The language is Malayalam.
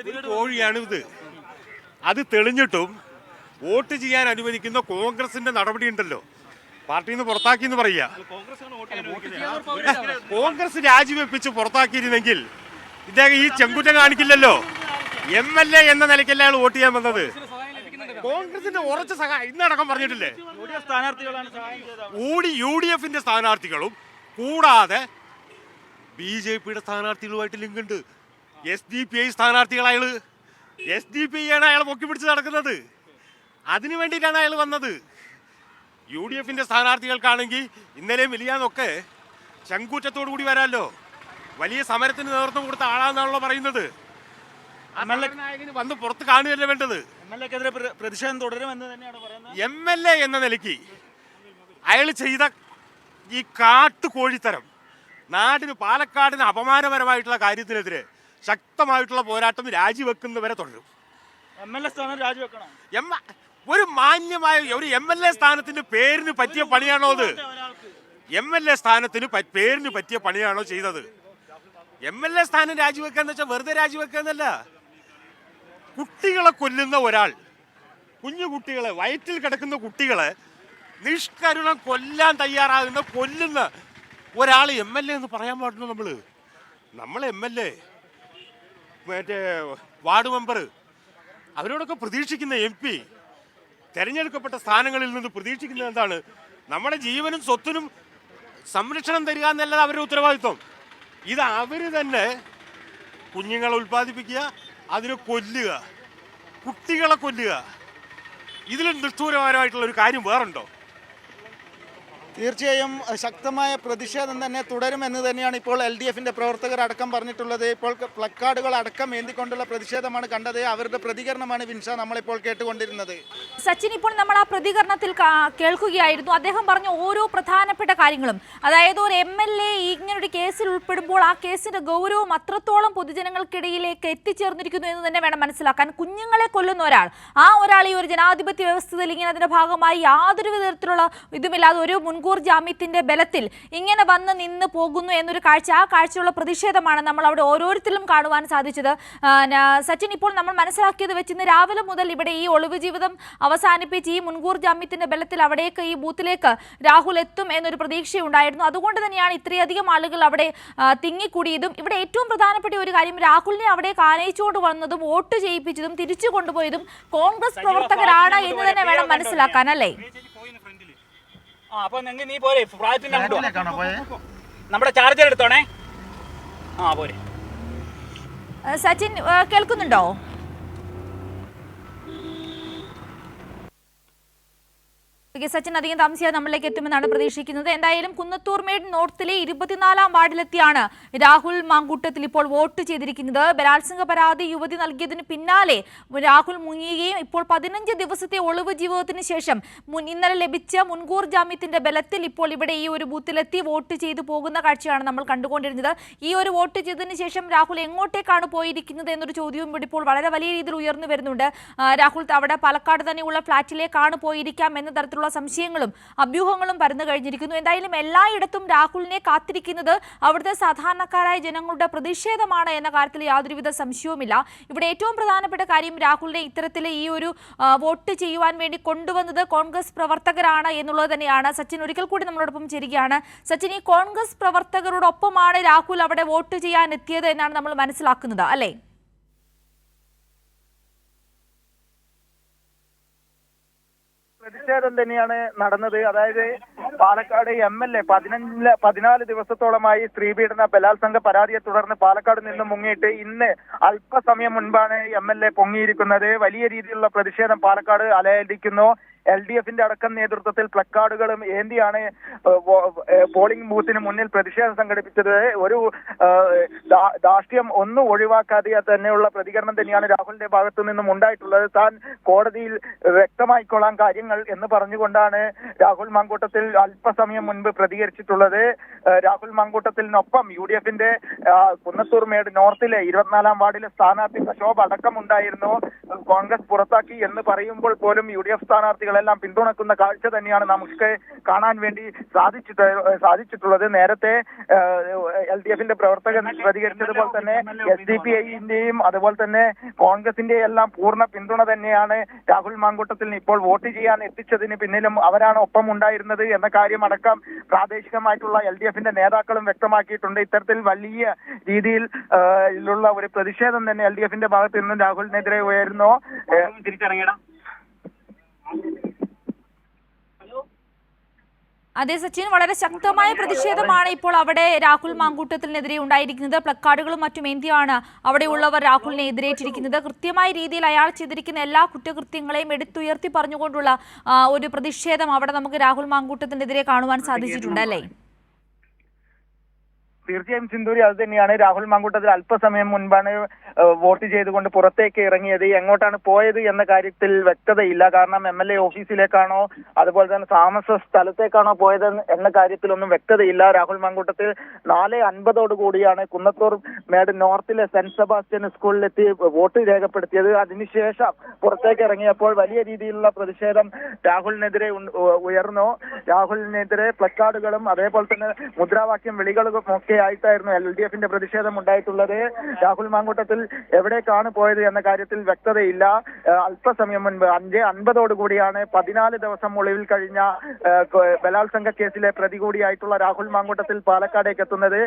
ഒരു കോഴിയാണ് ഇത്. അത് തെളിഞ്ഞിട്ടും വോട്ട് ചെയ്യാൻ അനുവദിക്കുന്ന കോൺഗ്രസിന്റെ നടപടി ഉണ്ടല്ലോ പാർട്ടിയിൽ നിന്ന് പുറത്താക്കി എന്ന് പറയുക കോൺഗ്രസ് രാജിവെപ്പിച്ച് പുറത്താക്കിയിരുന്നെങ്കിൽ ഇദ്ദേഹം ഈ ചെങ്കുറ്റം കാണിക്കില്ലല്ലോ. എം എൽ എ എന്ന നിലയ്ക്കല്ല അയാൾ വോട്ട് ചെയ്യാൻ വന്നത്. കോൺഗ്രസിന്റെ ഉറച്ച സഹായം ഇന്നടക്കം പറഞ്ഞിട്ടില്ലേ? കൂടി യു ഡി എഫിന്റെ സ്ഥാനാർത്ഥികളും കൂടാതെ ബി ജെ പിയുടെ സ്ഥാനാർത്ഥികളുമായിട്ട് ലിങ്ക് ഉണ്ട് എസ് ഡി പി ഐ സ്ഥാനാർത്ഥികൾ അയാൾ എസ് ഡി പി ആണ് അയാൾ പൊക്കി പിടിച്ച് നടക്കുന്നത്. അതിനു വേണ്ടിയിട്ടാണ് അയാൾ വന്നത്. യു ഡി എഫിന്റെ സ്ഥാനാർത്ഥികൾക്കാണെങ്കിൽ ഇന്നലെയും വലിയാന്നൊക്കെ ശങ്കൂറ്റത്തോടു കൂടി വരാമല്ലോ വലിയ സമരത്തിന് നേതൃത്വം കൊടുത്ത ആളാന്നാണല്ലോ പറയുന്നത്. നായകന് വന്ന് പുറത്ത് കാണുകയല്ലേ വേണ്ടത്? പ്രതിഷേധം തുടരുമെന്ന് തന്നെയാണ് പറയുന്നത്. എം എൽ എ എന്ന നിലയ്ക്ക് അയാൾ ചെയ്ത ഈ കാട്ടുകോഴിത്തരം നാടിന് പാലക്കാടിന് അപമാനപരമായിട്ടുള്ള കാര്യത്തിനെതിരെ ശക്തമായിട്ടുള്ള പോരാട്ടം രാജിവെക്കുന്നവരെ തുടരും. എം എൽ എ സ്ഥാനം രാജിവെക്കണം? എം ഒരു മാന്യമായ ഒരു എം എൽ എ സ്ഥാനത്തിന്റെ പേരിന് പറ്റിയ പണിയാണോ അത്? എം എൽ എ സ്ഥാനത്തിന് പേരിന് പറ്റിയ പണിയാണോ ചെയ്തത്? എം എൽ എ സ്ഥാനം രാജിവെക്കാന്ന് വെച്ചാൽ വെറുതെ രാജിവെക്കാന്നല്ല കുട്ടികളെ കൊല്ലുന്ന ഒരാൾ കുഞ്ഞു കുട്ടികളെ വയറ്റിൽ കിടക്കുന്ന കുട്ടികളെ നിഷ്കരുണം കൊല്ലാൻ തയ്യാറാകുന്ന കൊല്ലുന്ന ഒരാൾ എം എൽ എ എന്ന് പറയാൻ പാടുന്നു നമ്മൾ നമ്മൾ എം എൽ എ മറ്റേ വാർഡ് മെമ്പർ. അവരോടൊക്കെ പ്രതീക്ഷിക്കുന്ന എം പി തെരഞ്ഞെടുക്കപ്പെട്ട സ്ഥാനങ്ങളിൽ നിന്ന് പ്രതീക്ഷിക്കുന്നത് എന്താണ്? നമ്മുടെ ജീവനും സ്വത്തിനും സംരക്ഷണം തരിക എന്നല്ല അവരുടെ ഉത്തരവാദിത്വം. ഇത് അവർ തന്നെ കുഞ്ഞുങ്ങളെ ഉൽപ്പാദിപ്പിക്കുക അതിനെ കൊല്ലുക കുട്ടികളെ കൊല്ലുക. ഇതിലും നിഷ്ഠൂരപരമായിട്ടുള്ള ഒരു കാര്യം വേറുണ്ടോ? തീർച്ചയായും ശക്തമായ പ്രതിഷേധം തന്നെ തുടരുമെന്ന് തന്നെയാണ് ഇപ്പോൾ എൽ ഡി എഫിന്റെ പ്രവർത്തകർ അടക്കം പറഞ്ഞിട്ടുള്ളത്. ഇപ്പോൾ പ്ലക്കാർഡുകൾ അടക്കം ഏന്തിക്കൊണ്ടുള്ള പ്രതിഷേധമാണ് കണ്ടത്. അവരുടെ പ്രതികരണമാണ് വിൻഷ നമ്മളിപ്പോൾ കേട്ടുകൊണ്ടിരുന്നത്. സച്ചിൻ ഇപ്പോൾ നമ്മൾ ആ പ്രതികരണത്തിൽ കേൾക്കുകയായിരുന്നു. അദ്ദേഹം പറഞ്ഞ ഓരോ പ്രധാനപ്പെട്ട കാര്യങ്ങളും അതായത് ഒരു എം എൽ എ ഇങ്ങനൊരു കേസിൽ ഉൾപ്പെടുമ്പോൾ ആ കേസിന്റെ ഗൗരവം അത്രത്തോളം പൊതുജനങ്ങൾക്കിടയിലേക്ക് എത്തിച്ചേർന്നിരിക്കുന്നു എന്ന് തന്നെ വേണം മനസ്സിലാക്കാൻ. കുഞ്ഞുങ്ങളെ കൊല്ലുന്ന ഒരാൾ ആ ഒരാൾ ഈ ഒരു ജനാധിപത്യ വ്യവസ്ഥയിൽ ഇങ്ങനെ അതിന്റെ ഭാഗമായി യാതൊരു വിധത്തിലുള്ള ഇതുമില്ലാതെ ഒരു മുൻകൂർ ജാമ്യത്തിന്റെ ബലത്തിൽ ഇങ്ങനെ വന്ന് നിന്ന് പോകുന്നു എന്നൊരു കാഴ്ച ആ കാഴ്ചയുള്ള പ്രതിഷേധമാണ് നമ്മൾ അവിടെ ഓരോരുത്തരിലും കാണുവാൻ സാധിച്ചത്. സച്ചിൻ ഇപ്പോൾ നമ്മൾ മനസ്സിലാക്കിയത് വെച്ച് ഇന്ന് രാവിലെ മുതൽ ഇവിടെ ഈ ഒളിവ് ജീവിതം അവസാനിപ്പിച്ച് ഈ മുൻകൂർ ജാമ്യത്തിന്റെ ബലത്തിൽ അവിടേക്ക് ഈ ബൂത്തിലേക്ക് രാഹുൽ എത്തും എന്നൊരു പ്രതീക്ഷയുണ്ടായിരുന്നു. അതുകൊണ്ട് തന്നെയാണ് ഇത്രയധികം ആളുകൾ അവിടെ തിങ്ങിക്കൂടിയതും. ഇവിടെ ഏറ്റവും പ്രധാനപ്പെട്ട ഒരു കാര്യം രാഹുലിനെ അവിടെ കാനയിച്ചുകൊണ്ട് വന്നതും വോട്ട് ചെയ്യിപ്പിച്ചതും തിരിച്ചു കൊണ്ടുപോയതും കോൺഗ്രസ് പ്രവർത്തകരാണ് എന്ന് തന്നെ വേണം മനസ്സിലാക്കാൻ അല്ലേ? ആ അപ്പൊ നിങ്ങൾ നീ പോരെ ഫ്ലാറ്റിന്റെ അങ്ങോട്ട് വാ. നമ്മുടെ ചാർജർ എടുത്തോണേ. ആ പോരെ. സച്ചിൻ കേൾക്കുന്നുണ്ടോ? ഓക്കെ, സച്ചിൻ അധികം താമസിയാതെ നമ്മളിലേക്ക് എത്തുമെന്നാണ് പ്രതീക്ഷിക്കുന്നത്. എന്തായാലും കുന്നത്തൂർ മേഡ് നോർത്തിലെ ഇരുപത്തിനാലാം വാർഡിലെത്തിയാണ് രാഹുൽ മാങ്കൂട്ടത്തിൽ ഇപ്പോൾ വോട്ട് ചെയ്തിരിക്കുന്നത്. ബലാത്സംഗ പരാതി യുവതി നൽകിയതിന് പിന്നാലെ രാഹുൽ മുങ്ങിയുകയും ഇപ്പോൾ പതിനഞ്ച് ദിവസത്തെ ഒളിവ് ജീവിതത്തിന് ശേഷം ഇന്നലെ ലഭിച്ച മുൻകൂർ ജാമ്യത്തിന്റെ ബലത്തിൽ ഇപ്പോൾ ഇവിടെ ഈ ഒരു ബൂത്തിലെത്തി വോട്ട് ചെയ്തു പോകുന്ന കാഴ്ചയാണ് നമ്മൾ കണ്ടുകൊണ്ടിരുന്നത്. ഈ ഒരു വോട്ട് ചെയ്തതിന് ശേഷം രാഹുൽ എങ്ങോട്ടേക്കാണ് പോയിരിക്കുന്നത് എന്നൊരു ചോദ്യവും ഇവിടെ ഇപ്പോൾ വളരെ വലിയ രീതിയിൽ ഉയർന്നു വരുന്നുണ്ട്. രാഹുൽ അവിടെ പാലക്കാട് തന്നെയുള്ള ഫ്ളാറ്റിലേക്കാണ് പോയിരിക്കാം എന്ന തരത്തിലുള്ള സംശയങ്ങളും അഭ്യൂഹങ്ങളും പരന്നു കഴിഞ്ഞിരിക്കുന്നു. എന്തായാലും എല്ലായിടത്തും രാഹുലിനെ കാത്തിരിക്കുന്നത് അവിടുത്തെ സാധാരണക്കാരായ ജനങ്ങളുടെ പ്രതിഷേധമാണ് എന്ന കാര്യത്തിൽ യാതൊരുവിധ സംശയവുമില്ല. ഇവിടെ ഏറ്റവും പ്രധാനപ്പെട്ട കാര്യം രാഹുലിനെ ഇത്തരത്തിൽ ഈ ഒരു വോട്ട് ചെയ്യുവാൻ വേണ്ടി കൊണ്ടുവന്നത് കോൺഗ്രസ് പ്രവർത്തകരാണ് എന്നുള്ളത് തന്നെയാണ്. സച്ചിൻ ഒരിക്കൽ കൂടി നമ്മളോടൊപ്പം ചേരുകയാണ്. സച്ചിൻ ഈ കോൺഗ്രസ് പ്രവർത്തകരോടൊപ്പമാണ് രാഹുൽ അവിടെ വോട്ട് ചെയ്യാൻ എത്തിയത് എന്നാണ് നമ്മൾ മനസ്സിലാക്കുന്നത് അല്ലേ? പ്രതിഷേധം തന്നെയാണ് നടന്നത്. അതായത് പാലക്കാട് എം എൽ എ പതിനഞ്ച് പതിനാല് ദിവസത്തോളമായി സ്ത്രീപീഡന ബലാത്സംഗ പരാതിയെ തുടർന്ന് പാലക്കാട് നിന്ന് മുങ്ങിയിട്ട് ഇന്ന് അല്പസമയം മുൻപാണ് എം എൽ എ പൊങ്ങിയിരിക്കുന്നത്. വലിയ രീതിയിലുള്ള പ്രതിഷേധം പാലക്കാട് അലയടിക്കുന്നു. എൽ ഡി എഫിന്റെ അടക്കം നേതൃത്വത്തിൽ പ്ലക്കാർഡുകളും ഏന്തിയാണ് പോളിംഗ് ബൂത്തിന് മുന്നിൽ പ്രതിഷേധം സംഘടിപ്പിച്ചത്. ഒരു ദാഷ്ട്യം ഒന്നും ഒഴിവാക്കാതെ തന്നെയുള്ള പ്രതികരണം തന്നെയാണ് രാഹുലിന്റെ ഭാഗത്തു നിന്നും ഉണ്ടായിട്ടുള്ളത്. താൻ കോടതിയിൽ വ്യക്തമായിക്കൊള്ളാൻ കാര്യങ്ങൾ എന്ന് പറഞ്ഞുകൊണ്ടാണ് രാഹുൽ മാങ്കൂട്ടത്തിൽ അല്പസമയം മുൻപ് പ്രതികരിച്ചിട്ടുള്ളത് രാഹുൽ മങ്കൂട്ടത്തിനൊപ്പം യു ഡി എഫിന്റെ കുന്നത്തൂർ മേട് നോർത്തിലെ ഇരുപത്തിനാലാം വാർഡിലെ സ്ഥാനാർത്ഥി പ്രക്ഷോഭ അടക്കമുണ്ടായിരുന്നു. കോൺഗ്രസ് പുറത്താക്കി എന്ന് പറയുമ്പോൾ പോലും യു ഡി എഫ് സ്ഥാനാർത്ഥികളെല്ലാം പിന്തുണക്കുന്ന കാഴ്ച തന്നെയാണ് നമുക്ക് കാണാൻ വേണ്ടി സാധിച്ചിട്ട് സാധിച്ചിട്ടുള്ളത്. നേരത്തെ എൽ ഡി എഫിന്റെ പ്രവർത്തകർ പ്രതികരിച്ചതുപോലെ തന്നെ എസ് ഡി പി ഐന്റെയും അതുപോലെ തന്നെ കോൺഗ്രസിന്റെ എല്ലാം പൂർണ പിന്തുണ തന്നെയാണ് രാഹുൽ മാങ്കൂട്ടത്തിൽ ഇപ്പോൾ വോട്ട് ചെയ്യാൻ എത്തിച്ചതിന് പിന്നിലും അവരാണ് ഒപ്പം ഉണ്ടായിരുന്നത് എന്ന കാര്യം അടക്കം പ്രാദേശികമായിട്ടുള്ള എൽ ഡി എഫിന്റെ നേതാക്കളും വ്യക്തമാക്കിയിട്ടുണ്ട്. ഇത്തരത്തിൽ വലിയ രീതിയിൽ ഉള്ള ഒരു പ്രതിഷേധം തന്നെ എൽ ഡി എഫിന്റെ ഭാഗത്ത് നിന്നും രാഹുലിനെതിരെ ഉയരുന്നോ. തിരിച്ചറിയണം അതേ സച്ചിൻ വളരെ ശക്തമായ പ്രതിഷേധമാണ് ഇപ്പോൾ അവിടെ രാഹുൽ മാങ്കൂട്ടത്തിനെതിരെ ഉണ്ടായിരിക്കുന്നത്. പ്ലക്കാർഡുകളും മറ്റും എന്തിയാണ് അവിടെയുള്ളവർ രാഹുലിനെ എതിരേറ്റിരിക്കുന്നത്? കൃത്യമായ രീതിയിൽ അയാൾ ചെയ്തിരിക്കുന്ന എല്ലാ കുറ്റകൃത്യങ്ങളെയും എടുത്തുയർത്തി പറഞ്ഞുകൊണ്ടുള്ള ഒരു പ്രതിഷേധം അവിടെ നമുക്ക് രാഹുൽ മാങ്കൂട്ടത്തിനെതിരെ കാണുവാൻ സാധിച്ചിട്ടുണ്ട് അല്ലേ? തീർച്ചയായും സിന്ധൂരി അത് തന്നെയാണ്. രാഹുൽ മാങ്കൂട്ടത്തിൽ അല്പസമയം മുൻപാണ് വോട്ട് ചെയ്തുകൊണ്ട് പുറത്തേക്ക് ഇറങ്ങിയത്. എങ്ങോട്ടാണ് പോയത് എന്ന കാര്യത്തിൽ വ്യക്തതയില്ല. കാരണം എം എൽ എ ഓഫീസിലേക്കാണോ അതുപോലെ തന്നെ താമസ സ്ഥലത്തേക്കാണോ പോയത് എന്ന കാര്യത്തിലൊന്നും വ്യക്തതയില്ല. രാഹുൽ മാങ്കൂട്ടത്തിൽ നാല് അൻപതോട് കൂടിയാണ് കുന്നത്തൂർ മേട് നോർത്തിലെ സെന്റ് സെബാസ്റ്റ്യൻ സ്കൂളിലെത്തി വോട്ട് രേഖപ്പെടുത്തിയത്. അതിനുശേഷം പുറത്തേക്ക് ഇറങ്ങിയപ്പോൾ വലിയ രീതിയിലുള്ള പ്രതിഷേധം രാഹുലിനെതിരെ ഉയർന്നു. രാഹുലിനെതിരെ പ്ലക്കാർഡുകളും അതേപോലെ തന്നെ മുദ്രാവാക്യം വിളികളും ഒക്കെ ആയിട്ടായിരുന്നു എൽ ഡി എഫിന്റെ പ്രതിഷേധം ഉണ്ടായിട്ടുള്ളത്. രാഹുൽ മാങ്കൂട്ടത്തിൽ എവിടേക്കാണ് പോയത് എന്ന കാര്യത്തിൽ വ്യക്തതയില്ല. അല്പസമയം മുൻപ് അഞ്ച് അൻപതോട് കൂടിയാണ് പതിനാല് ദിവസം ഒളിവിൽ കഴിഞ്ഞ ബലാത്സംഗ കേസിലെ പ്രതി കൂടിയായിട്ടുള്ള രാഹുൽ മാങ്കൂട്ടത്തിൽ പാലക്കാടേക്ക് എത്തുന്നത്.